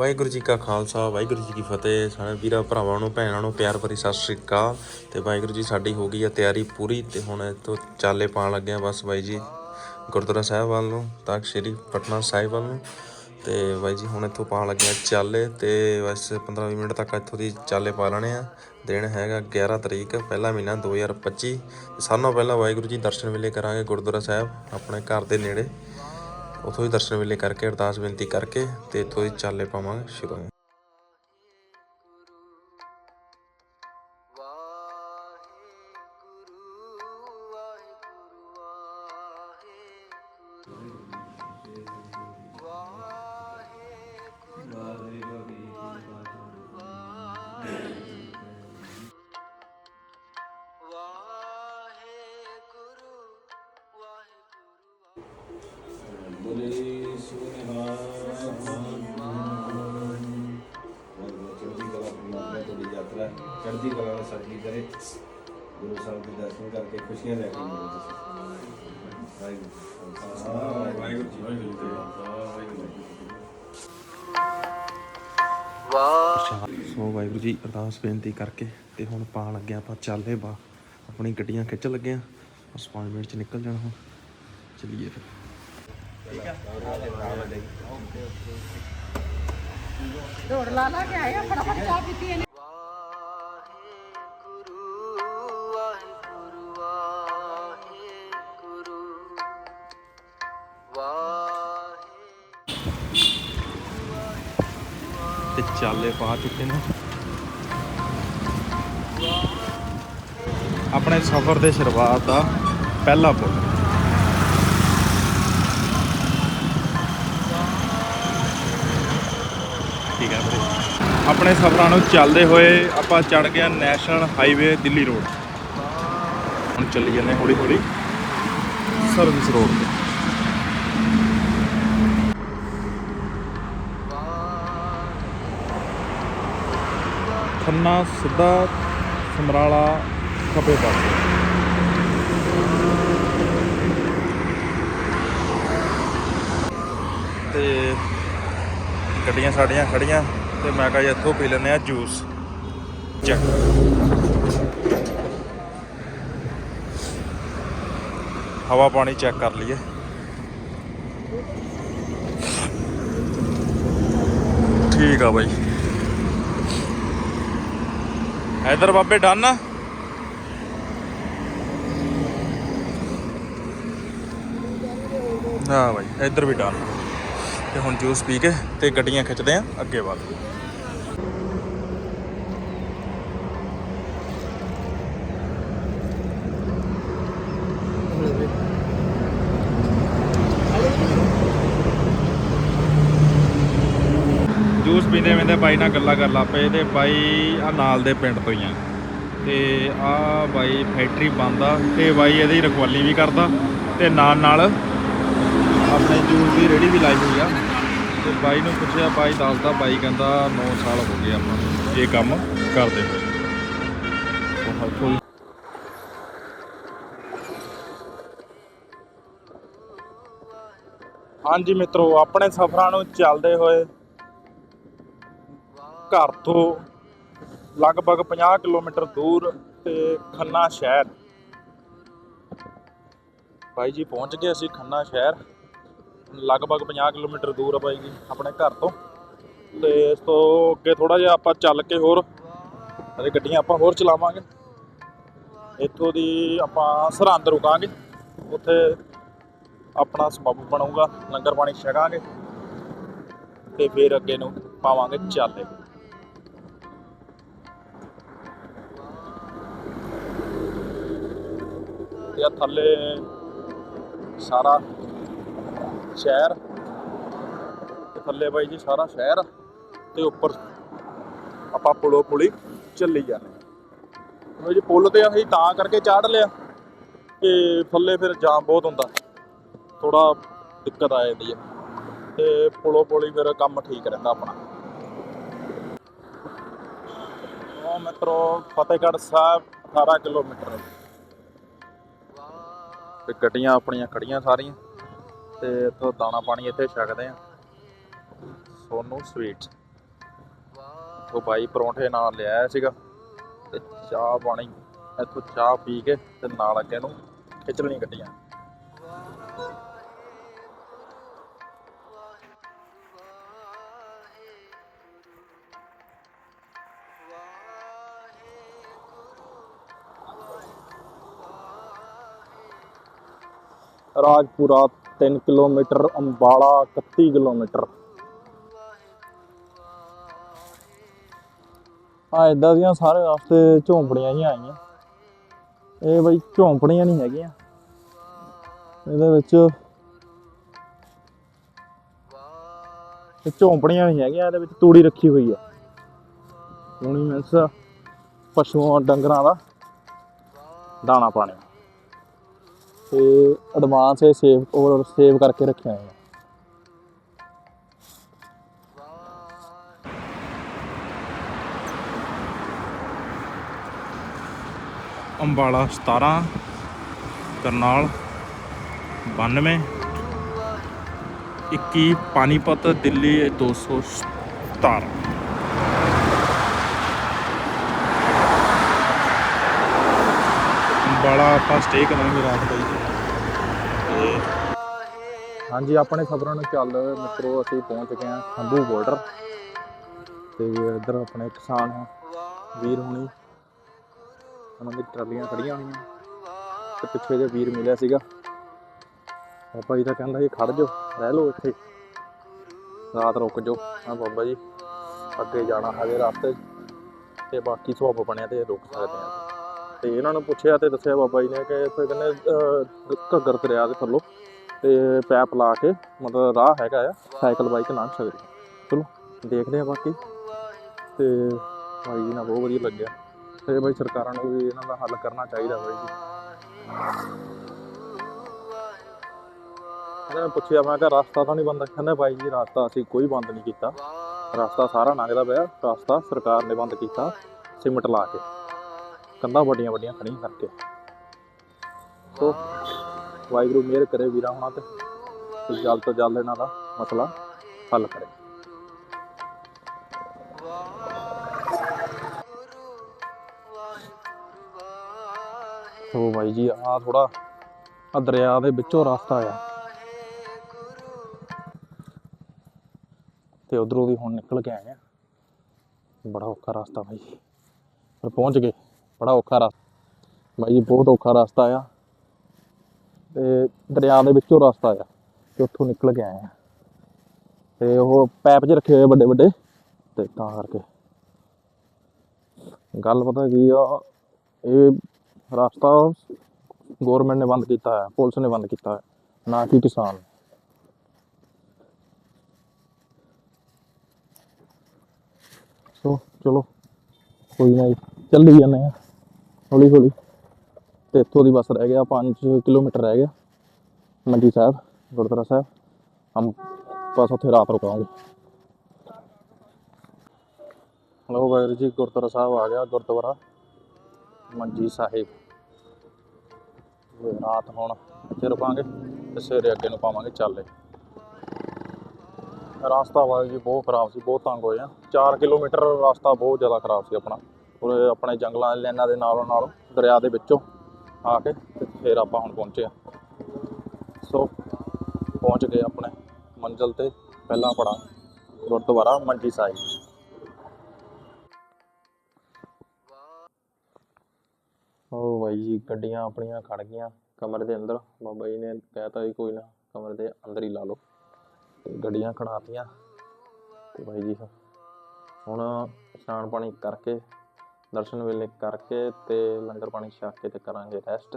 ਵਾਹਿਗੁਰੂ ਜੀ ਕਾ ਖਾਲਸਾ, ਵਾਹਿਗੁਰੂ ਜੀ ਕੀ ਫਤਿਹ। ਸਾਰੇ ਵੀਰਾਂ, ਭਰਾਵਾਂ ਨੂੰ, ਭੈਣਾਂ ਨੂੰ ਪਿਆਰ ਭਰੀ ਸਤਿ ਸ੍ਰੀ ਅਕਾਲ। ਤੇ ਵਾਹਿਗੁਰੂ ਜੀ, ਸਾਡੀ ਹੋ ਗਈ ਆ ਤਿਆਰੀ ਪੂਰੀ ਤੇ ਹੁਣ ਇੱਥੋਂ ਚਾਲੇ ਪਾਣ ਲੱਗੇ ਆ ਬਸ ਬਾਈ ਜੀ ਗੁਰਦੁਆਰਾ ਸਾਹਿਬ ਵੱਲ ਨੂੰ ਤਾਂ ਸ੍ਰੀ ਪਟਨਾ ਸਾਹਿਬ ਵੱਲ ਨੂੰ। ਤੇ ਬਾਈ ਜੀ, ਹੁਣ ਇੱਥੋਂ ਪਾਣ ਲੱਗੇ ਆ ਚਾਲੇ ਤੇ ਬਸ 15-20 ਮਿੰਟ ਤੱਕ ਇੱਥੋਂ ਦੀ ਚਾਲੇ ਪਾ ਲੈਣੇ ਆ। ਦਿਨ ਹੈਗਾ 11 ਤਰੀਕ, ਪਹਿਲਾ ਮਹੀਨਾ 2025 ਤੇ ਸਾਰਿਆਂ ਪਹਿਲਾਂ ਵਾਹਿਗੁਰੂ ਜੀ ਦਰਸ਼ਨ ਵੇਲੇ ਕਰਾਂਗੇ ਗੁਰਦੁਆਰਾ ਸਾਹਿਬ, ਆਪਣੇ ਘਰ ਦੇ ਨੇੜੇ। ਉਥੋਂ ਹੀ ਦਰਸ਼ਨ ਵੇਲੇ ਕਰਕੇ, ਅਰਦਾਸ ਬੇਨਤੀ ਕਰਕੇ ਤੇ ਇੱਥੋਂ ਹੀ ਚਾਲੇ ਪਾਵਾਂਗੇ ਸ਼ੁਰੂ ਬੋਲੇ ਸੁਨੇਹਾ ਬਹੁਤ ਬਹੁਤ ਚੜ੍ਹਦੀ ਕਲਾ ਯਾਤਰਾ ਚੜ੍ਹਦੀ ਕਲਾ ਨਾਲ ਸਫਲੀ ਕਰੇ ਗੁਰੂ ਸਾਹਿਬ ਦੇ ਦਰਸ਼ਨ ਕਰਕੇ ਖੁਸ਼ੀਆਂ ਲੈ ਕੇ ਮਿਲੋ ਤੁਸੀਂ ਵਾਹਿਗੁਰੂ ਵਾਹਿਗੁਰੂ ਜੀ ਵਾਹਿਗੁਰੂ ਸੋ ਵਾਹਿਗੁਰੂ ਜੀ ਅਰਦਾਸ ਬੇਨਤੀ ਕਰਕੇ ਤੇ ਹੁਣ ਪਾਣ ਲੱਗੇ ਆਪਾਂ ਚੱਲੇ ਬਾ। ਆਪਣੀ ਗੱਡੀਆਂ ਖਿੱਚ ਲੱਗੇ ਆ। ਬਸ 5 ਮਿੰਟ ਚ ਨਿਕਲ ਜਾਣਾ ਹੁਣ। ਚਲਿਏ ਫਿਰ। ਦੌੜ ਲਾ ਲਾ ਕੇ ਆਏ ਆ ਫਟਾਫਟ ਚਾਹ ਪੀਤੀ ਇਹਨੇ। ਤੇ ਚਾਲੇ ਪਾ ਚੁੱਕੇ ਨੇ। ਆਪਣੇ ਸਫ਼ਰ ਦੇ ਸ਼ੁਰੂਆਤ ਦਾ ਪਹਿਲਾ ਪੁੱਲ ਠੀਕ ਹੈ ਵੀਰੇ ਆਪਣੇ ਸਫ਼ਰਾਂ ਨੂੰ ਚੱਲਦੇ ਹੋਏ ਆਪਾਂ ਚੜ ਗਏ ਨੈਸ਼ਨਲ ਹਾਈਵੇ ਦਿੱਲੀ ਰੋਡ। ਹੁਣ ਚੱਲੀ ਜਾਂਦੇ ਹੌਲੀ ਹੌਲੀ। ਸਰਵਿਸ ਰੋਡ ਤੇ। ਖੰਨਾ, ਸਿੱਧਾ, ਸਮਰਾਲਾ, ਖੱਬੇ ਪਾਸੇ। ਤੇ ਗੱਡੀਆਂ ਸਾਡੀਆਂ ਖੜੀਆਂ ਤੇ ਮੈਂ ਕਿਹਾ ਜੀ ਇੱਥੋਂ ਪੀ ਲੈਂਦੇ ਆ ਜੂਸ। ਚੈੱਕ ਹਵਾ ਪਾਣੀ ਚੈੱਕ ਕਰ ਲਈਏ। ਠੀਕ ਆ ਬਾਈ। ਇਧਰ ਬਾਬੇ ਡਨ। ਹਾਂ ਬਾਈ, ਇਧਰ ਵੀ ਡਨ। ਤੇ ਹੁਣ ਜੂਸ ਪੀ ਕੇ ਤੇ ਗੱਡੀਆਂ ਖਿੱਚਦੇ ਆ, ਅੱਗੇ ਵੱਲ। ਜੂਸ ਪੀਂਦੇ ਪੀਂਦੇ ਬਾਈ ਨਾਲ ਗੱਲਾਂ ਕਰ ਲਾ ਪਏ ਤੇ ਬਾਈ ਆ ਨਾਲ ਦੇ ਪਿੰਡ ਤੋਂ ਹੀ ਆ। ਤੇ ਆ ਬਾਈ ਫੈਕਟਰੀ ਬੰਦ ਆ ਤੇ ਬਾਈ ਇਹਦੀ ਰਖਵਾਲੀ ਵੀ ਕਰਦਾ ਤੇ ਨਾਲ ਨਾਲ ਆਪਣੇ ਜੂਸ ਦੀ ਰੇੜੀ ਵੀ ਲਾਈ ਹੋਈ ਆ। ਤੇ ਬਾਈ ਨੂੰ ਪੁੱਛਿਆ, ਬਾਈ ਦੱਸਦਾ, ਬਾਈ ਕਹਿੰਦਾ 9 ਸਾਲ ਹੋ ਗਏ ਆਪਾਂ ਇਹ ਕੰਮ ਕਰਦੇ ਹੋਏ। ਹਾਂਜੀ ਮਿੱਤਰੋ, ਆਪਣੇ ਸਫ਼ਰਾਂ ਨੂੰ ਚੱਲਦੇ ਹੋਏ ਘਰ ਤੋਂ ਲਗਭਗ 50 ਕਿਲੋਮੀਟਰ ਦੂਰ ਤੇ ਖੰਨਾ ਸ਼ਹਿਰ। ਬਾਈ ਜੀ ਪਹੁੰਚ ਗਏ ਅਸੀਂ ਖੰਨਾ ਸ਼ਹਿਰ। ਲਗਭਗ 50 ਕਿਲੋਮੀਟਰ ਦੂਰ ਆ ਬਾਈ ਜੀ, ਆਪਣੇ ਘਰ ਤੋਂ। ਤੇ ਇਸ ਤੋਂ ਅੱਗੇ ਥੋੜਾ ਜਿਹਾ ਆਪਾਂ ਚੱਲ ਕੇ ਹੋਰ ਅਤੇ ਗੱਡੀਆਂ ਆਪਾਂ ਹੋਰ ਚਲਾਵਾਂਗੇ। ਇੱਥੋਂ ਦੀ ਆਪਾਂ ਸਰਹੰਦ ਰੁਕਾਂਗੇ। ਉੱਥੇ ਆਪਣਾ ਸਬੱਬ ਬਣੂਗਾ, ਲੰਗਰ ਪਾਣੀ ਛਕਾਂਗੇ। ਤੇ ਫਿਰ ਅੱਗੇ ਨੂੰ ਪਾਵਾਂਗੇ ਚਾਲੇ। ਤੇ ਆ ਥੱਲੇ ਸਾਰਾ ਸ਼ਹਿਰ ਤੇ ਥੱਲੇ ਬਾਈ ਜੀ ਸਾਰਾ ਸ਼ਹਿਰ ਤੇ ਉੱਪਰ ਆਪਾਂ ਪੁਲੋ ਪੁਲੀ ਚੱਲੀ ਜਾਂਦੇ ਉਹ ਜੀ ਪੁਲ ਤੇ ਅਸੀਂ ਤਾਂ ਕਰਕੇ ਚਾੜ ਲਿਆ ਕਿ ਥੱਲੇ ਫਿਰ ਜਾਮ ਬਹੁਤ ਹੁੰਦਾ। ਥੋੜਾ ਦਿੱਕਤ ਆ ਜਾਂਦੀ ਹੈ। ਤੇ ਪੁਲੋ ਪੁਲੀ ਫਿਰ ਕੰਮ ਠੀਕ ਰਹਿੰਦਾ ਆਪਣਾ। ਉਹ ਮਿੱਤਰੋ, ਫਤਿਹਗੜ੍ਹ ਸਾਹਿਬ 18 ਕਿਲੋਮੀਟਰ। ਤੇ ਗੱਡੀਆਂ ਆਪਣੀਆਂ ਖੜੀਆਂ ਸਾਰੀਆਂ। ਤੇ ਇੱਥੋਂ ਦਾਣਾ ਪਾਣੀ ਇੱਥੇ ਛਕਦੇ ਆ। ਸੋਨੂ ਸਵੀਟਸ ਇੱਥੋਂ ਬਾਈ ਪਰੌਂਠੇ ਨਾਲ ਲਿਆਇਆ ਸੀਗਾ ਤੇ ਚਾਹ ਪਾਣੀ ਇੱਥੋਂ ਚਾਹ ਪੀ ਕੇ ਤੇ ਨਾਲ ਅੱਗੇ ਨੂੰ ਖਿਚੜੀਆਂ ਕੱਟੀਆਂ ਰਾਜਪੁਰਾ 3 ਕਿਲੋਮੀਟਰ, ਅੰਬਾਲਾ 31 ਕਿਲੋਮੀਟਰ। ਆ ਇਦਾਂ ਦੀਆਂ ਸਾਰੇ ਰਸਤੇ ਝੌਂਪੜੀਆਂ ਹੀ ਆਈਆਂ। ਇਹ ਬਈ ਝੌਂਪੜੀਆਂ ਨਹੀਂ ਹੈਗੀਆਂ। ਇਹਦੇ ਵਿੱਚ ਇਹ ਝੌਂਪੜੀਆਂ ਨਹੀਂ ਹੈਗੀਆਂ, ਇਹਦੇ ਵਿੱਚ ਤੂੜੀ ਰੱਖੀ ਹੋਈ ਆ। ਤੂੜੀ ਮਿਲਸ ਪਸ਼ੂਆਂ, ਡੰਗਰਾਂ ਦਾ ਦਾਣਾ ਪਾਣੀ ਤੇ ਐਡਵਾਂਸ ਇਹ ਸੇਵ ਔਰ ਸੇਵ ਕਰਕੇ ਰੱਖਿਆ ਹੈ ਅੰਬਾਲਾ 17 ਕਰਨਾਲ 92 21 ਪਾਨੀਪਤ ਦਿੱਲੀ 217 ਅੰਬਾਲਾ ਆਪਾਂ ਸਟੇ ਕਰਾਂਗੇ ਰਾਤ ਦਾ ਜੀ। ਹਾਂਜੀ, ਆਪਣੇ ਖਬਰਾਂ ਨੂੰ ਚੱਲ ਮਿੱਤਰੋ, ਅਸੀਂ ਪਹੁੰਚ ਗਏ ਹਾਂ ਖੰਭੂ ਬਾਰਡਰ ਤੇ ਇੱਧਰ ਆਪਣੇ ਕਿਸਾਨ ਵੀਰ ਹੁਣੀ, ਉਹਨਾਂ ਦੀ ਟਰਾਲੀਆਂ ਖੜੀਆਂ ਹੋਈਆਂ। ਤੇ ਪਿੱਛੇ ਜੇ ਵੀਰ ਮਿਲਿਆ ਸੀਗਾ ਬਾਬਾ ਜੀ ਤਾਂ ਕਹਿੰਦਾ ਜੀ ਖੜ ਜਾਓ, ਰਹਿ ਲਓ ਇੱਥੇ। ਰਾਤ ਰੁਕ ਜਾਓ। ਹਾਂ ਬਾਬਾ ਜੀ, ਅੱਗੇ ਜਾਣਾ ਹਜੇ ਰਸਤੇ ਤੇ ਬਾਕੀ ਸੁਭਾਅ ਬਣਿਆ ਤੇ ਰੁਕ ਸਕਦੇ ਆ। ਤੇ ਇਹਨਾਂ ਨੂੰ ਪੁੱਛਿਆ ਤੇ ਦੱਸਿਆ ਬਾਬਾ ਜੀ ਨੇ ਕਿ ਇੱਥੇ ਕਹਿੰਦੇ ਘੱਗਰ ਦਰਿਆ ਦੇ ਥੱਲੋਂ ਤੇ ਪੈਪ ਲਾ ਕੇ ਮਤਲਬ ਰਾਹ ਹੈਗਾ ਆ, ਸਾਈਕਲ, ਬਾਈਕ ਲੰਘ ਸਕਦੇ ਚਲੋ, ਦੇਖਦੇ ਆ ਬਾਕੀ। ਤੇ ਭਾਈ ਜੀ ਨਾਲ ਬਹੁਤ ਵਧੀਆ ਲੱਗਿਆ। ਤੇ ਬਾਈ ਸਰਕਾਰਾਂ ਨੂੰ ਵੀ ਇਹਨਾਂ ਦਾ ਹੱਲ ਕਰਨਾ ਚਾਹੀਦਾ ਬਾਈ ਜੀ। ਇਹਨਾਂ ਨੇ ਪੁੱਛਿਆ, ਮੈਂ ਕਿਹਾ ਰਸਤਾ ਤਾਂ ਨਹੀਂ ਬੰਦ। ਕਹਿੰਦੇ ਭਾਈ ਜੀ, ਰਸਤਾ ਅਸੀਂ ਕੋਈ ਬੰਦ ਨਹੀਂ ਕੀਤਾ। ਰਸਤਾ ਸਾਰਾ ਲੰਘਦਾ ਪਿਆ। ਰਸਤਾ ਸਰਕਾਰ ਨੇ ਬੰਦ ਕੀਤਾ, ਸਿਮਟ ਲਾ ਕੇ। ਕੰਧਾਂ ਵੱਡੀਆਂ ਵੱਡੀਆਂ ਖੜੀਆਂ ਕਰਕੇ। ਸੋ, ਵਾਹਿਗੁਰੂ ਮਿਹਰ ਕਰੇ ਵੀਰਾਂ ਹੁਣਾਂ ਤੇ ਤੇ ਜਲਦ ਤੋਂ ਜਲਦ ਇਹਨਾਂ ਦਾ ਮਸਲਾ ਹੱਲ ਕਰੇ। ਸੋ ਬਾਈ ਜੀ ਆ ਥੋੜਾ ਆ ਦਰਿਆ ਦੇ ਵਿੱਚੋਂ ਰਸਤਾ ਆ। ਤੇ ਉਧਰੋਂ ਦੀ ਹੁਣ ਨਿਕਲ ਕੇ ਆਏ ਆ। ਬੜਾ ਔਖਾ ਰਸਤਾ ਬਾਈ ਪਰ ਪਹੁੰਚ ਗਏ। ਬੜਾ ਔਖਾ ਰਸਤਾ ਬਾਈ ਜੀ ਬਹੁਤ ਔਖਾ ਰਸਤਾ ਆ। ਤੇ ਦਰਿਆ ਦੇ ਵਿੱਚੋਂ ਰਸਤਾ ਆ ਤੇ ਉੱਥੋਂ ਨਿਕਲ ਕੇ ਆਏ ਆ। ਤੇ ਉਹ ਪੈਪ 'ਚ ਰੱਖੇ ਹੋਏ ਵੱਡੇ ਵੱਡੇ ਤੇ ਤਾਂ ਕਰਕੇ। ਗੱਲ ਪਤਾ ਕੀ ਆ ਇਹ ਰਸਤਾ ਗਵਰਨਮੈਂਟ ਨੇ ਬੰਦ ਕੀਤਾ ਹੈ ਪੁਲਿਸ ਨੇ ਬੰਦ ਕੀਤਾ ਹੈ ਨਾ ਕਿ ਕਿਸਾਨ। ਸੋ ਚਲੋ ਕੋਈ ਨਾ ਜੀ, ਚੱਲੀ ਜਾਂਦੇ ਆ। ਹੌਲੀ ਹੌਲੀ। ਤੇ ਇੱਥੋਂ ਦੀ ਬਸ ਰਹਿ ਗਿਆ 5 ਕਿਲੋਮੀਟਰ ਰਹਿ ਗਿਆ। ਮੰਡੀ ਸਾਹਿਬ, ਗੁਰਦੁਆਰਾ ਸਾਹਿਬ। ਹਮ, ਬਸ ਉੱਥੇ ਰਾਤ ਰੁਕਾਂਗੇ। ਹਲੋ ਵਾਹਿਗੁਰੂ ਜੀ, ਗੁਰਦੁਆਰਾ ਸਾਹਿਬ ਆ ਗਿਆ, ਗੁਰਦੁਆਰਾ। ਮੰਜੀ ਸਾਹਿਬ। ਰਾਤ ਹੁਣ ਇੱਥੇ ਰੁਕਾਂਗੇ ਤੇ ਸਵੇਰੇ ਅੱਗੇ ਨੂੰ ਪਾਵਾਂਗੇ ਚਾਲੇ। ਰਸਤਾ ਵਾਹਿਗੁਰੂ ਜੀ, ਬਹੁਤ ਖਰਾਬ ਸੀ, ਬਹੁਤ ਤੰਗ ਹੋਏ ਆ। 4 ਕਿਲੋਮੀਟਰ ਰਾਸਤਾ ਬਹੁਤ ਜ਼ਿਆਦਾ ਖਰਾਬ ਸੀ ਆਪਣਾ। ਉਰੇ ਆਪਣੇ ਜੰਗਲਾਂ ਦੇ ਲਾਈਨਾਂ ਦੇ ਨਾਲੋਂ ਨਾਲ ਦਰਿਆ ਦੇ ਵਿੱਚੋਂ ਆ ਕੇ ਤੇ ਫਿਰ ਆਪਾਂ ਹੁਣ ਪਹੁੰਚੇ ਆ ਸੋ ਪਹੁੰਚ ਗਏ ਆਪਣੇ ਮੰਜ਼ਿਲ ਤੇ, ਪਹਿਲਾ ਪੜਾ ਗੁਰਦੁਆਰਾ ਮੰਡੀ ਸਾਹਿਬ। ਉਹ ਬਾਈ ਜੀ, ਗੱਡੀਆਂ ਆਪਣੀਆਂ ਖੜ ਗਈਆਂ ਕਮਰੇ ਦੇ ਅੰਦਰ। ਬਾਬਾ ਜੀ ਨੇ ਕਹਿਤਾ ਜੀ ਕੋਈ ਨਾ ਕਮਰੇ ਦੇ ਅੰਦਰ ਹੀ ਲਾ ਲਓ। ਤੇ ਗੱਡੀਆਂ ਖੜਾਤੀਆਂ ਤੇ ਬਾਈ ਜੀ ਹੁਣ ਇਸ਼ਨਾਨ ਪਾਣੀ ਕਰਕੇ ਦਰਸ਼ਨ ਵੇਲੇ ਕਰਕੇ ਤੇ ਲੰਗਰ ਪਾਣੀ ਛਕ ਕੇ ਤੇ ਕਰਾਂਗੇ ਰੈਸਟ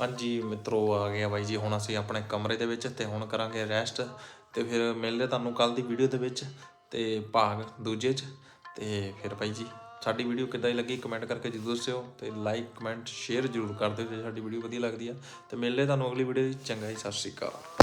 ਹਾਂਜੀ, ਮਿੱਤਰੋ ਆ ਗਿਆ ਬਾਈ ਜੀ, ਹੁਣ ਅਸੀਂ ਆਪਣੇ ਕਮਰੇ ਦੇ ਵਿੱਚ ਤੇ ਹੁਣ ਕਰਾਂਗੇ ਰੈਸਟ ਤੇ ਫਿਰ ਮਿਲਦੇ ਤੁਹਾਨੂੰ ਕੱਲ ਦੀ ਵੀਡੀਓ ਦੇ ਵਿੱਚ ਤੇ ਭਾਗ ਦੂਜੇ 'ਚ ਤੇ ਫਿਰ ਬਾਈ ਜੀ, ਸਾਡੀ ਵੀਡੀਓ ਕਿੱਦਾਂ ਦੀ ਲੱਗੀ ਕਮੈਂਟ ਕਰਕੇ ਜ਼ਰੂਰ ਦੱਸਿਓ ਤੇ ਲਾਈਕ ਕਮੈਂਟ ਸ਼ੇਅਰ ਜ਼ਰੂਰ ਕਰ ਦਿਓ ਜੇ ਸਾਡੀ ਵੀਡੀਓ ਵਧੀਆ ਲੱਗਦੀ ਆ ਤੇ ਮਿਲਦੇ ਤੁਹਾਨੂੰ ਅਗਲੀ ਵੀਡੀਓ 'ਚ ਚੰਗਾ ਜੀ, ਸਤਿ ਸ਼੍ਰੀ ਅਕਾਲ।